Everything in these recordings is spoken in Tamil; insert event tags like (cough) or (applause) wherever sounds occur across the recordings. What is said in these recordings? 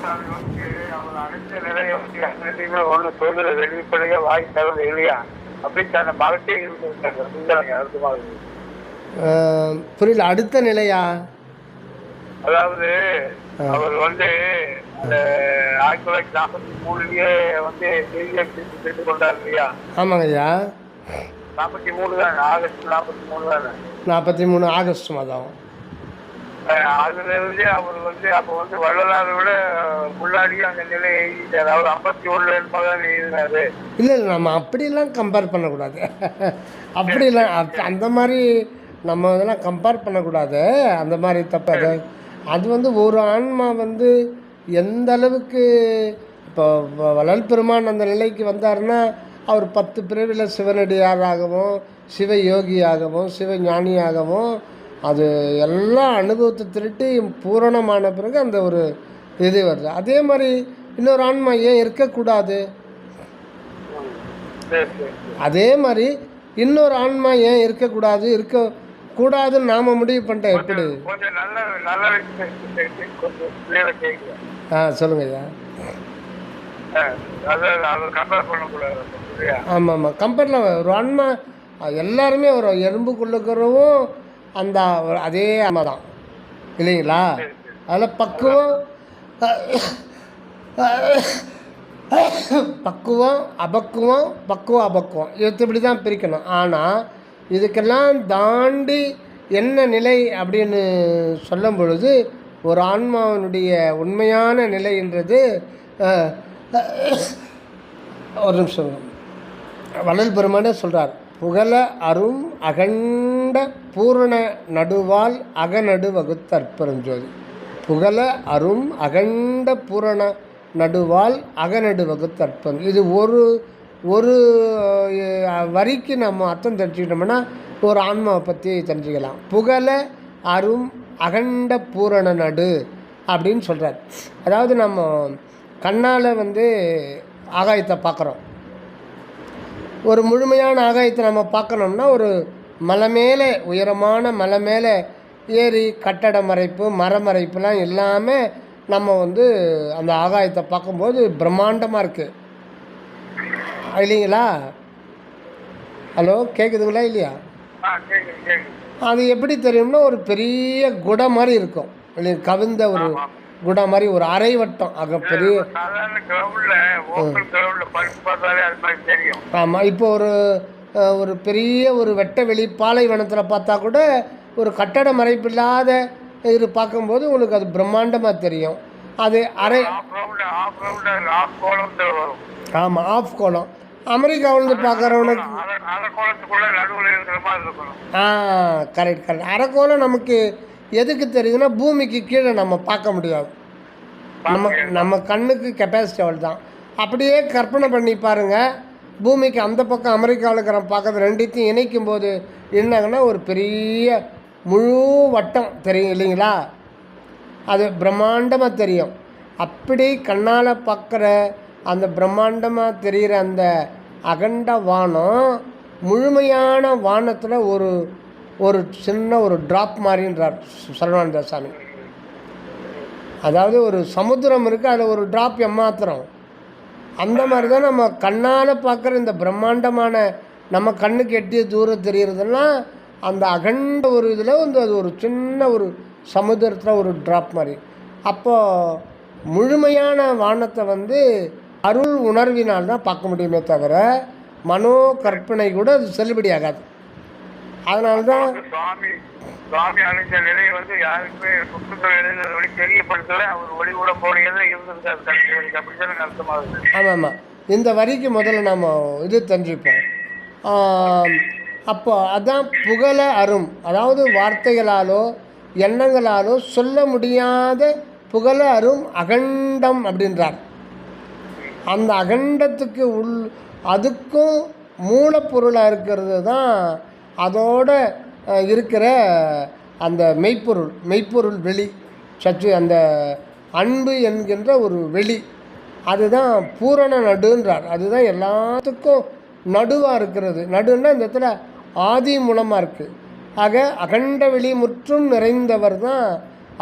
சாமி வந்து அவர் அடைஞ்ச நிலையை வந்து அன்னைக்குமே ஒண்ணு சொல்லுற வெளிப்படையா வாய் தகவல் இல்லையா இருந்திருக்காங்க அர்த்தமாகுது அஹ், புரியல அடுத்த நிலையா? அதாவது அவர் வந்து ஆயிரத்தி தொள்ளாயிரத்தி நாற்பத்தி மூணுலயே வந்து பெற்றுக் கொண்டார் இல்லையா? ஆமாங்க ஐயா. நாற்பத்தி மூணு தான் ஆகஸ்ட் நாற்பத்தி மூணு தானே? நாற்பத்தி மூணு ஆகஸ்ட் மாதம். அதுல இருந்து அவர் வந்து அப்ப வந்து வள்ளலாரை விட முன்னாடியே அந்த நிலையை எழுதிட்டார் அவர் ஐம்பத்தி ஒண்ணுல என்பதான் எழுதினாரு இல்லை இல்லை நம்ம அப்படிலாம் கம்பேர் பண்ணக்கூடாது. அப்படிலாம் அந்த மாதிரி நம்ம இதெல்லாம் கம்பேர் பண்ணக்கூடாது. அந்த மாதிரி தப்பு அது அது வந்து ஒரு ஆன்மா வந்து எந்த அளவுக்கு இப்போ வ- பெருமான் அந்த நிலைக்கு வந்தாருன்னா அவர் பத்து பிரிவில் சிவனடியாராகவும் சிவ யோகியாகவும் சிவ ஞானியாகவும் அது எல்லா அனுபவத்தை திருட்டி பூரணமான பிறகு அந்த ஒரு இது வருது. அதே மாதிரி இன்னொரு ஆன்மா ஏன் இருக்கக்கூடாது? அதே மாதிரி இன்னொரு ஆன்மா ஏன் இருக்கக்கூடாது? இருக்க கூடாதுன்னு நாம முடிவு பண்ணிட்டேன் எப்படி? ஆ சொல்லுங்க ஐயா. ஆமாம் ஆமாம் கம்பேரில் ஒரு ஆன்மா எல்லாருமே ஒரு எறும்புக்குள்ளுக்கிறவும் அந்த ஒரு அதே அம்மா தான். இல்லைங்களா? அதில் பக்குவம் பக்குவம் அபக்குவம் பக்குவம் அபக்குவம். இப்படி தான் பிரிக்கணும். ஆனால் இதுக்கெல்லாம் தாண்டி என்ன நிலை அப்படின்னு சொல்லும் பொழுது ஒரு ஆன்மாவினுடைய உண்மையான நிலைன்றது ஒரு நிமிஷம். வள்ளல் பெருமானே சொல்கிறார் புகழ அரும் அகண்ட பூரண நடுவால் அகநடு வகுத்தற்பெருஞ்சோதி புகழ அரும் அகண்ட பூரண நடுவால் அகநடு வகுத்தற்பன் இது ஒரு ஒரு வரிக்கு நம்ம அர்த்தம் தெரிஞ்சுக்கிட்டோம்னா ஒரு ஆன்மாவை பற்றி தெரிஞ்சுக்கலாம். புகழ அரும் அகண்ட பூரண நடு அப்படின்னு சொல்கிறார் அதாவது நம்ம கண்ணால் வந்து ஆகாயத்தை பார்க்குறோம். ஒரு முழுமையான ஆகாயத்தை நம்ம பார்க்கணும்னா ஒரு மலை மேலே உயரமான மலை மேலே ஏரி கட்டட மறைப்பு மரமறைப்புலாம் இல்லாமல் நம்ம வந்து அந்த ஆகாயத்தை பார்க்கும்போது பிரம்மாண்டமாக இருக்குது இல்லைங்களா? ஹலோ கேட்குதுங்களா இல்லையா? அது எப்படி தெரியும்னா ஒரு பெரிய குடை மாதிரி இருக்கும். கவிழ்ந்த ஒரு குடை மாதிரி ஒரு அரை வட்டம் அங்கே பெரிய ஆமாம் இப்போ ஒரு ஒரு பெரிய ஒரு வெட்ட வெளி பாலைவனத்தில் பார்த்தா கூட ஒரு கட்டட மறைப்பு இல்லாத இது பார்க்கும்போது உங்களுக்கு அது பிரம்மாண்டமாக தெரியும். அது அரை ஆமாம் ஆஃப் கோலம் அமெரிக்காவிலேருந்து பார்க்குறவனுக்கு ஆ கரெக்ட் கரெக்ட் அரைக்கோலம் நமக்கு எதுக்கு தெரியுதுன்னா பூமிக்கு கீழே நம்ம பார்க்க முடியாது. நம்ம நம்ம கண்ணுக்கு கெப்பாசிட்டி அவள் தான் அப்படியே கற்பனை பண்ணி பாருங்கள் பூமிக்கு அந்த பக்கம் அமெரிக்காவில் இருக்கிற பார்க்கறது ரெண்டுத்தையும் இணைக்கும் போது என்னங்கன்னா ஒரு பெரிய முழு வட்டம் தெரியும் இல்லைங்களா? அது பிரம்மாண்டமாக தெரியும். அப்படி கண்ணால் பார்க்குற அந்த பிரம்மாண்டமாக தெரிகிற அந்த அகண்ட வானம் முழுமையான வானத்தில் ஒரு ஒரு சின்ன ஒரு ட்ராப் மாதிரின்றார் சரவணானந்த சாமி அதாவது ஒரு சமுத்திரம் இருக்குது அதில் ஒரு ட்ராப் எம்மாத்திரம். அந்த மாதிரி தான் நம்ம கண்ணால் பார்க்குற இந்த பிரம்மாண்டமான நம்ம கண்ணுக்கு எட்டிய தூரம் தெரிகிறதுனா அந்த அகண்ட ஒரு இதில் வந்து அது ஒரு சின்ன ஒரு சமுத்திரத்தில் ஒரு ட்ராப் மாதிரி. அப்போது முழுமையான வானத்தை வந்து அருள் உணர்வினால் தான் பார்க்க முடியுமே தவிர மனோ கற்பனை கூட அது செல்லுபடி ஆகாது அதனால தான் சுவாமி சுவாமி அடைஞ்ச நிலையை வந்து யாருக்குமே சுற்றுச்சூழல் வழி தெரியப்படுத்தல. அவர் ஒளி கூட போடையது இருந்திருக்காரு கடைசி அப்படித்தானே அர்த்தமாகுது. ஆமாம். ஆமாம் இந்த வரிக்கு முதல்ல நாம் இது தெரிஞ்சுப்போம். அப்போ அதான் புகழ அரும். அதாவது வார்த்தைகளாலோ எண்ணங்களாலோ சொல்ல முடியாத புகழ அரும் அகண்டம் அப்படின்றார். அந்த அகண்டத்துக்கு உள் அதுக்கும் மூலப்பொருளாக இருக்கிறது தான் அதோட இருக்கிற அந்த மெய்ப்பொருள் மெய்ப்பொருள் வெளி சற்று அந்த அன்பு என்கின்ற ஒரு வெளி அதுதான் பூரண நடுன்றார். அதுதான் எல்லாத்துக்கும் நடுவாக இருக்கிறது. நடுன்னா இந்த இடத்துல ஆதி மூலமாக இருக்குது ஆக அகண்ட வெளி முற்றும் நிறைந்தவர் தான்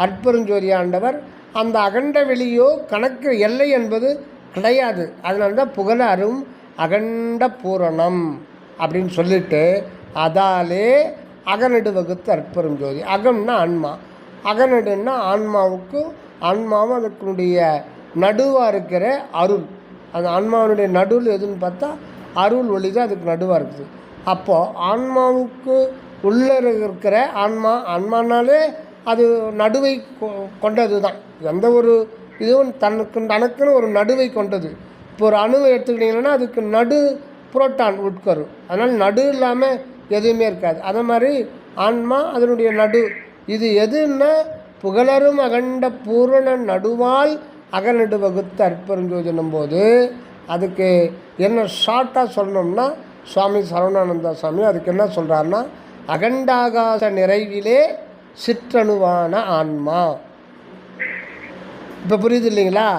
அற்பெருஞ்சோதி ஆண்டவர். அந்த அகண்ட வெளியோ கணக்கு எல்லை என்பது கிடையாது. அதனால தான் புகழ அரும் அகண்ட பூரணம் அப்படின்னு சொல்லிட்டு அதாலே அகநடு வகுத்து அற்பெரும் ஜோதி. அகம்னா ஆன்மா. அகநடுன்னா ஆன்மாவுக்கு ஆன்மாவும் அதற்குடைய நடுவாக இருக்கிற அருள். அந்த ஆன்மாவினுடைய நடுவில் எதுன்னு பார்த்தா அருள் ஒளி தான் அதுக்கு நடுவாக இருக்குது. அப்போது ஆன்மாவுக்கு உள்ளே இருக்கிற ஆன்மா ஆன்மானாலே அது நடுவை கொ- கொண்டது தான் எந்த ஒரு இதுவும் தனக்கு தனக்குன்னு ஒரு நடுவை கொண்டது. இப்போ ஒரு அணுவை எடுத்துக்கிட்டிங்கன்னா அதுக்கு நடு புரோட்டான் உட்கரு. அதனால் நடு இல்லாமல் எதுவுமே இருக்காது. அதே மாதிரி ஆன்மா அதனுடைய நடு. இது எதுன்னா புகழரும் அகண்ட பூரண நடுவால் அகநடு வகுத்து அற்பெருஞ்சோதினும் போது அதுக்கு என்ன ஷார்ட்டாக சொல்லணும்னா சுவாமி சரவணானந்தா சுவாமி அதுக்கு என்ன சொல்கிறாருன்னா அகண்டாகாச நிறைவிலே சிற்றணுவான ஆன்மா. இப்போ புரியுது இல்லைங்களா?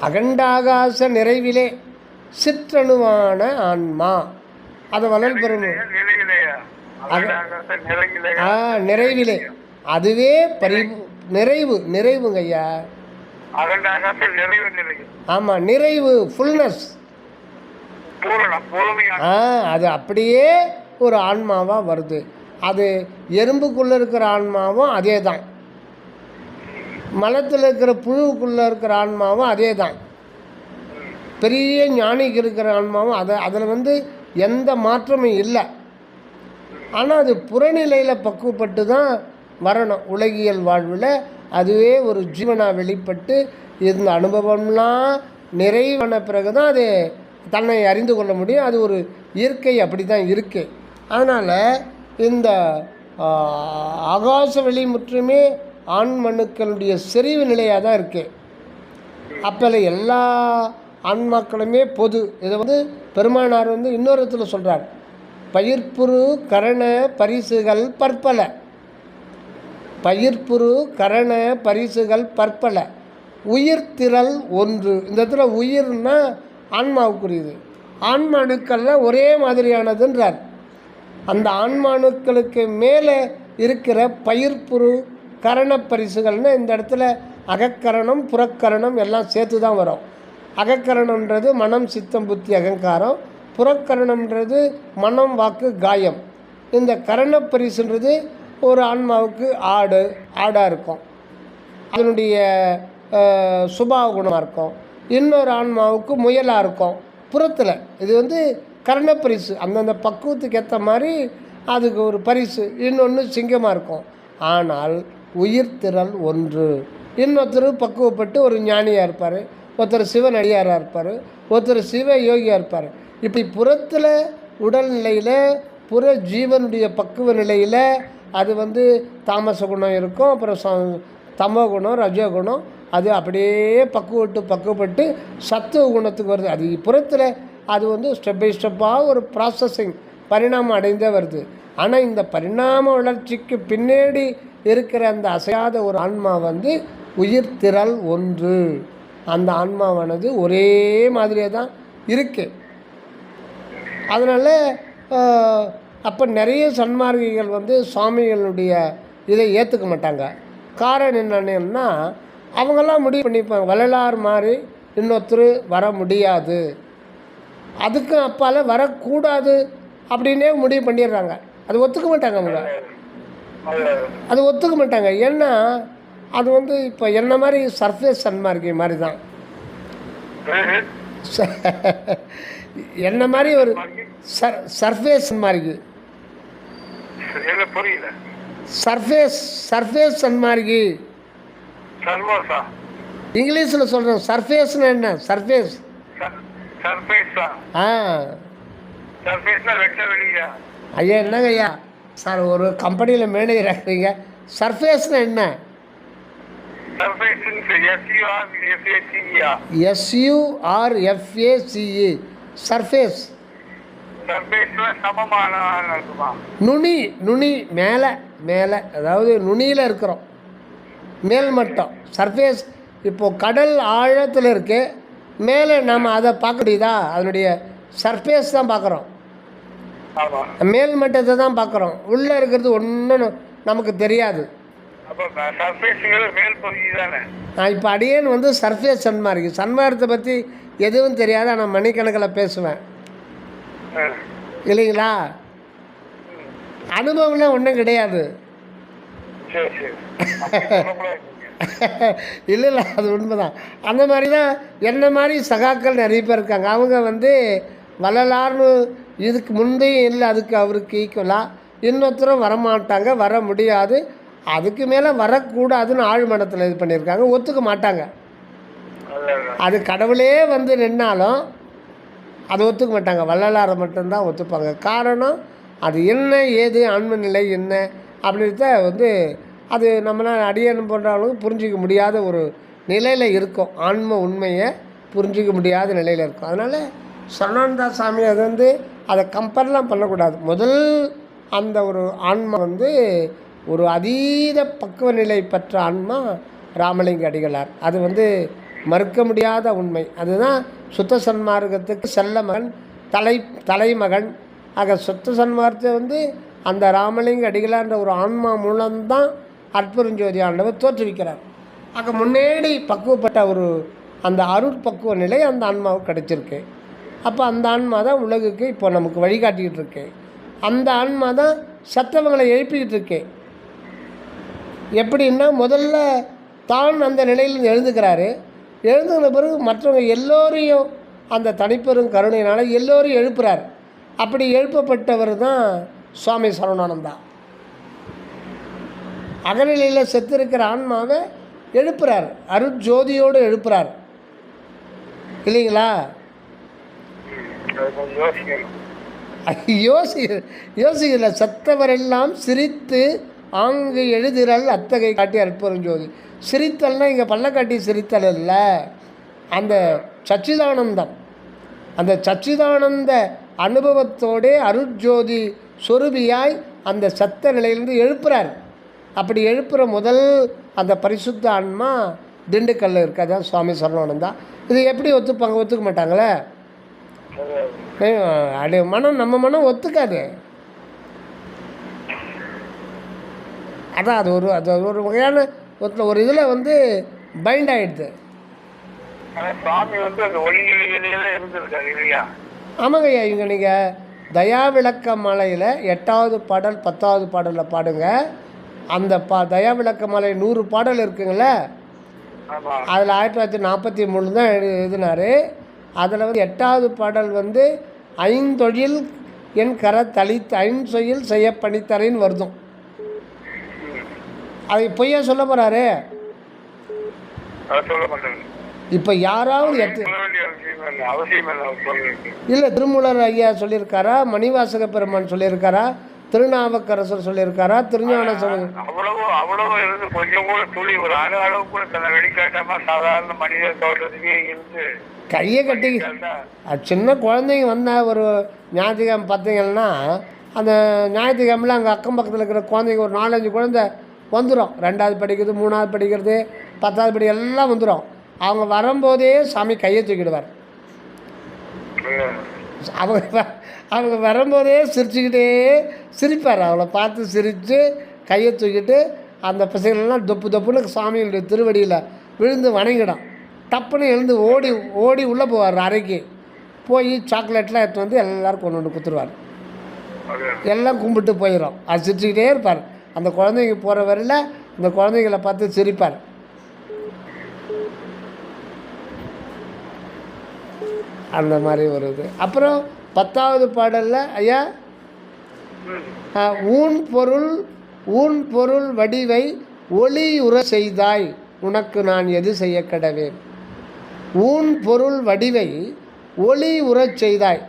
அகண்டாகாச நிறைவிலே சிற்றணுவான ஆன்மா. அதை வளல் நிறையிலையா ஆ நிறைவிலே. அதுவே பரிவு நிறைவு நிறைவுங்க ஐயா. ஆமாம் நிறைவு ஃபுல்னஸ் ஆ அது அப்படியே ஒரு ஆன்மாவாக வருது. அது எறும்புக்குள்ளே இருக்கிற ஆன்மாவும் அதே தான் மலத்தில் இருக்கிற புழுவுக்குள்ளே இருக்கிற ஆன்மாவும் அதே தான் பெரிய ஞானிக்கு இருக்கிற ஆன்மாவும் அதை அதில் வந்து எந்த மாற்றமும் இல்லை. ஆனால் அது புறநிலையில் பக்குவப்பட்டு தான் வரணும். உலகியல் வாழ்வில் அதுவே ஒரு ஜீவனாக வெளிப்பட்டு இந்த அனுபவம்லாம் நிறைவான பிறகு தான் அது தன்னை அறிந்து கொள்ள முடியும். அது ஒரு இயற்கை அப்படி தான் இருக்கு. அதனால் இந்த ஆகாச வெளி முற்றுமே ஆண் மனுக்களுடைய செறிவு நிலையாக தான் இருக்குது அப்போ எல்லா ஆன்மாக்களுமே பொது. இதை வந்து பெருமானார் வந்து இன்னொரு இடத்துல சொல்கிறார் பயிர்ப்புரு கரண பரிசுகள் பற்பல. பயிர்ப்புரு கரண பரிசுகள் பற்பல. உயிர்த்திரள் ஒன்று. இந்த இடத்துல உயிர்னா ஆன்மாவுக்குரியது. ஆன்மாணுக்கள்லாம் ஒரே மாதிரியானதுன்றார். அந்த ஆன்மாணுக்களுக்கு மேலே இருக்கிற பயிர்ப்புரு கரண பரிசுகள்னு இந்த இடத்துல அகக்கரணம் புறக்கரணம் எல்லாம் சேர்த்து தான் வரும். அகக்கரணம்ன்றது மனம் சித்தம் புத்தி அகங்காரம். புறக்கரணம்ன்றது மனம் வாக்கு காயம். இந்த கரண பரிசுன்றது ஒரு ஆன்மாவுக்கு ஆடு ஆடாக இருக்கும். அதனுடைய சுபாவ குணமாக இருக்கும். இன்னொரு ஆன்மாவுக்கு முயலாக இருக்கும். புறத்தில். இது வந்து கர்ண பரிசு அந்தந்த பக்குவத்துக்கு ஏற்ற மாதிரி அதுக்கு ஒரு பரிசு. இன்னொன்று சிங்கமாக இருக்கும். ஆனால் உயிர் ஒன்று. இன்னொருத்தர் பக்குவப்பட்டு ஒரு ஞானியாக இருப்பார். ஒருத்தர் சிவன் அடியாராக இருப்பார் ஒருத்தர் சிவ யோகியாக இருப்பார். இப்படி புறத்தில் உடல்நிலையில் புற ஜீவனுடைய பக்குவ நிலையில் அது வந்து தாமச குணம் இருக்கும் அப்புறம் ச- தமோ குணம் ரஜோ குணம் அது அப்படியே பக்குவட்டு பக்குவப்பட்டு சத்துவ குணத்துக்கு வருது. அது புறத்தில் அது வந்து ஸ்டெப் பை ஸ்டெப்பாக ஒரு ப்ராசஸிங் பரிணாமம் அடைந்தே வருது. ஆனால் இந்த பரிணாம வளர்ச்சிக்கு பின்னாடி இருக்கிற அந்த அசையாத ஒரு ஆன்மா வந்து உயிர் ஒன்று. அந்த ஆன்மாவானது ஒரே மாதிரியே தான் இருக்குது அதனால் அப்போ நிறைய சன்மார்க்கிகள் வந்து சுவாமிகளுடைய இதை ஏற்றுக்க மாட்டாங்க. காரணம் என்னன்னா அவங்கெல்லாம் முடிவு பண்ணிப்பாங்க வள்ளலார் மாதிரி இன்னொருத்தர் வர முடியாது. அதுக்கும் அப்பால் வரக்கூடாது அப்படின்னே முடிவு பண்ணிடுறாங்க. அது ஒத்துக்க மாட்டாங்க அவங்க. அது ஒத்துக்க மாட்டாங்க. ஏன்னா அது வந்து இப்போ என்ன மாதிரி சர்ஃபேஸ் சன்மார்க்கி மாதிரி தான் என்ன மாதிரி ஒரு சர் சர்ஃபேஸ் இல்ல புரியல. சர்ஃபேஸ் சர்ஃபேஸ் சர்வோசா இங்கிலீஷில் சொல்கிறேன் சர்ஃபேஸ்னு என்ன? சர்ஃபேஸ் ஆ? ஐயா என்னங்க ஐயா? சார் ஒரு கம்பெனியில் மேனேஜர் ஆகிறீங்க. சர்ஃபேஸ்னா என்ன? எஸ்யூஆர்எஃப்ஏசிஇ சர்ஃபேஸ் சர்ஃபேஸ்ல சமமான இருக்குமா? நுனி நுனி மேலே மேலே. அதாவது நுனியில் இருக்கிறோம். மேல்மட்டம் சர்ஃபேஸ் இப்போது கடல் ஆழத்தில் இருக்கு. மேலே நம்ம அதை பார்க்க முடியுதா? அதனுடைய சர்ஃபேஸ் தான் பார்க்குறோம். மேல் மட்டத்தை தான் பார்க்குறோம். உள்ளே இருக்கிறது ஒன்றும் நமக்கு தெரியாது. நான் இப்போ அடியேன் வந்து சர்ஃபேஸ் சன்மார்க்கு சன்மார்க்கத்தை பற்றி எதுவும் தெரியாது? ஆனால் மணிக்கணக்கில் பேசுவேன். இல்லைங்களா? அனுபவம்லாம் ஒன்றும் கிடையாது. இல்லை (laughs) இல்லை. அது உண்மைதான். அந்த மாதிரி தான் என்ன மாதிரி சகாக்கள் நிறைய பேர் இருக்காங்க. அவங்க வந்து வள்ளலார்னு இதுக்கு முந்தையும் இல்லை அதுக்கு அவருக்கு ஈக்குவலாக இன்னொருத்தரும் வரமாட்டாங்க வர முடியாது. அதுக்கு மேலே வரக்கூடாதுன்னு ஆழ்மனத்தில் இது பண்ணியிருக்காங்க. ஒத்துக்க மாட்டாங்க. அது கடவுளே வந்து நின்னாலும் அதை ஒத்துக்க மாட்டாங்க. வள்ளலாரை மட்டும்தான் ஒத்துப்பாங்க. காரணம் அது என்ன ஏது ஆன்ம நிலை என்ன அப்படின்றத வந்து அது நம்மளால் அடியன் போன்றவங்களுக்கு புரிஞ்சிக்க முடியாத ஒரு நிலையில் இருக்கும். ஆன்ம உண்மையை புரிஞ்சிக்க முடியாத நிலையில் இருக்கும். அதனால் சரணானந்தா சாமி அது வந்து அதை கம்பேர்லாம் பண்ணக்கூடாது. முதல் அந்த ஒரு ஆன்மா வந்து ஒரு அதீத பக்குவ நிலை பெற்ற ஆன்மா ராமலிங்க அடிகளார். அது வந்து மறுக்க முடியாத உண்மை. அதுதான் சுத்த சன்மார்க்கத்துக்கு செல்ல மகன் தலை தலைமகன். ஆக சுத்த சன்மார்க்கத்தை வந்து அந்த ராமலிங்க அடிகளார்ன்ற ஒரு ஆன்மா மூலம்தான் அற்புதஞ்சோதி ஆண்டவர் தோற்றுவிக்கிறார். ஆக முன்னேடி பக்குவப்பட்ட ஒரு அந்த அருட்பக்குவ நிலை அந்த ஆன்மாவுக்கு கிடைச்சிருக்கு. அப்போ அந்த ஆன்மா தான் உலகுக்கு இப்போ நமக்கு வழிகாட்டிக்கிட்டு இருக்கு. அந்த ஆன்மா தான் சத்தவங்களை எழுப்பிக்கிட்டு இருக்கேன் எப்படின்னா முதல்ல தான் அந்த நிலையில் எழுந்துக்கிறாரு. எழுந்துக்கிற பிறகு மற்றவங்க எல்லோரையும் அந்த தனிப்பெரும் கருணையினால் எல்லோரையும் எழுப்புறார். அப்படி எழுப்பப்பட்டவர் தான் சுவாமி சரவணானந்தா. அகநிலையில் செத்திருக்கிற ஆன்மாவை எழுப்புறார். அருட்ஜோதியோடு எழுப்புறார். இல்லைங்களா? யோசி யோசிக்கல. செத்தவரெல்லாம் சிரித்து ஆங்கு எழுதிறல் அத்தகை காட்டி அற்புதஞ்சோதி சிரித்தல்னா இங்கே பள்ளக்காட்டி சிரித்தல் இல்லை அந்த சச்சிதானந்தம். அந்த சச்சிதானந்த அனுபவத்தோடே அருட்ஜோதி சொருபியாய் அந்த சத்த நிலையிலிருந்து எழுப்புறார். அப்படி எழுப்புகிற முதல் அந்த பரிசுத்த ஆன்மா திண்டுக்கல்ல இருக்காதான் சுவாமி சரவணானந்தா இது எப்படி ஒத்துப்பாங்க? ஒத்துக்க மாட்டாங்களே? அது மனம் நம்ம மனம் ஒத்துக்காது. அதான் அது ஒரு அது ஒரு வகையான ஒரு ஒரு இதில் வந்து பைண்ட் ஆகிடுது ஆமாங்க ஐயா இங்கே நீங்கள் தயா விளக்க மலையில் எட்டாவது பாடல் பத்தாவது பாடலில் பாடுங்க. அந்த பா தயா விளக்க மலை நூறு பாடல் இருக்குங்களே அதில் ஆயிரத்தி தொள்ளாயிரத்தி நாற்பத்தி மூணு தான் எழு எழுதினார். அதில் வந்து எட்டாவது பாடல் வந்து ஐந்தொழில் என் கர தளித்து ஐந்தொழில் செய்ய பணித்தரேன்னு வருதும். அதை பொய்யா சொல்ல போகிறாரு சொல்ல இப்போ யாராவது சொல்ல இல்லை. திருமூலர் ஐயா சொல்லியிருக்காரா? மணிவாசக பெருமான் சொல்லியிருக்காரா? திருநாவுக்கரசர் சொல்லியிருக்காரா? திருஞான சம்பந்தர் அவ்வளவு அவ்வளவு இருந்து கொஞ்சம் கூட துளி ஒரு அணு அளவு கூட தன்னை வெளிக்காட்டாம சாதாரண மனித தோற்றத்துக்கே இருந்து கையை கட்டி சின்ன குழந்தைங்க வந்தால் ஒரு ஞாயிற்றுக்கிழமை பார்த்தீங்கன்னா அந்த ஞாயிற்றுக்கிழமையில் அங்கே அக்கம் பக்கத்தில் இருக்கிற குழந்தைங்க ஒரு நாலஞ்சு குழந்தை வந்துடும் ரெண்டாவது படிக்கிறது மூணாவது படிக்கிறது பத்தாவது படி எல்லாம் வந்துடும் அவங்க வரும்போதே சாமி கையை தூக்கிடுவார். அவங்க அவங்க வரும்போதே சிரிச்சுக்கிட்டே சிரிப்பார். அவளை பார்த்து சிரித்து கையை தூக்கிட்டு அந்த பசங்களெல்லாம் தொப்பு தொப்புன்னு சாமியுடைய திருவடியில் விழுந்து வணங்கிடும். டப்புன்னு எழுந்து ஓடி ஓடி உள்ளே போவார் அறைக்கு. போய் சாக்லேட்லாம் எடுத்து வந்து எல்லோரும் கொண்டு வந்து கொடுத்துருவார். எல்லாம் கும்பிட்டு போயிடும் அது சிரிச்சுக்கிட்டே இருப்பார். அந்த குழந்தைங்க போகிற வரையில் அந்த குழந்தைங்களை பார்த்து சிரிப்பார். அந்த மாதிரி ஒரு இது. அப்புறம் பத்தாவது பாடலில் ஐயா ஊன் பொருள் ஊன் பொருள் வடிவை ஒளியுற செய்தாய் உனக்கு நான் எது செய்ய கடவேன்? ஊன் பொருள் வடிவை ஒளி உறச் செய்தாய்.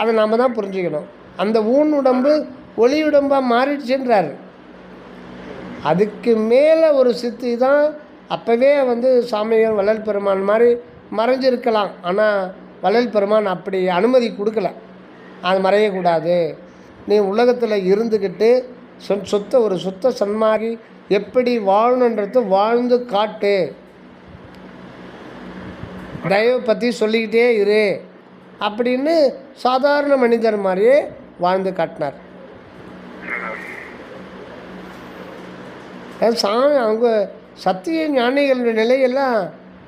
அதை நாம் தான் புரிஞ்சுக்கணும். அந்த ஊன் உடம்பு ஒளியுடம்பாக மாறிடுச்சுன்றார். அதுக்கு மேலே ஒரு சித்தி தான் அப்போவே வந்து சாமிகள் வள்ளல் பெருமான் மாதிரி மறைஞ்சிருக்கலாம். ஆனால் வள்ளல் பெருமான் அப்படி அனுமதி கொடுக்கல. அது மறையக்கூடாது. நீ உலகத்தில் இருந்துக்கிட்டு சொ- சொத்த ஒரு சுத்த சன்மாரி எப்படி வாழணுன்றது வாழ்ந்து காட்டு. தயவை பற்றி சொல்லிக்கிட்டே இரு. அப்படின்னு சாதாரண மனிதர் மாதிரியே வாழ்ந்து காட்டினார். சாமி அவங்க சத்திய ஞானிகளுடைய நிலையெல்லாம்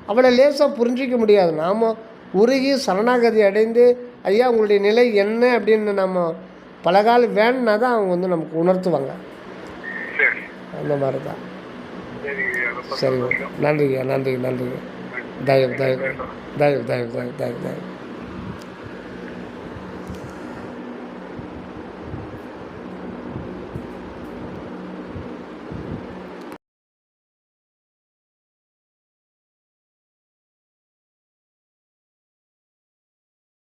அவ்வளோ லேசாக புரிஞ்சிக்க முடியாது. நாம் உருகி சரணாகதி அடைந்து ஐயா உங்களுடைய நிலை என்ன? அப்படின்னு நம்ம பல காலம் வேணும்னா தான் அவங்க வந்து நமக்கு உணர்த்துவாங்க. அந்த மாதிரி தான் சரி. நன்றிங்க நன்றி நன்றிங்க. தயவு தயவு தயவு தயவு தயவு தயவு தயவு.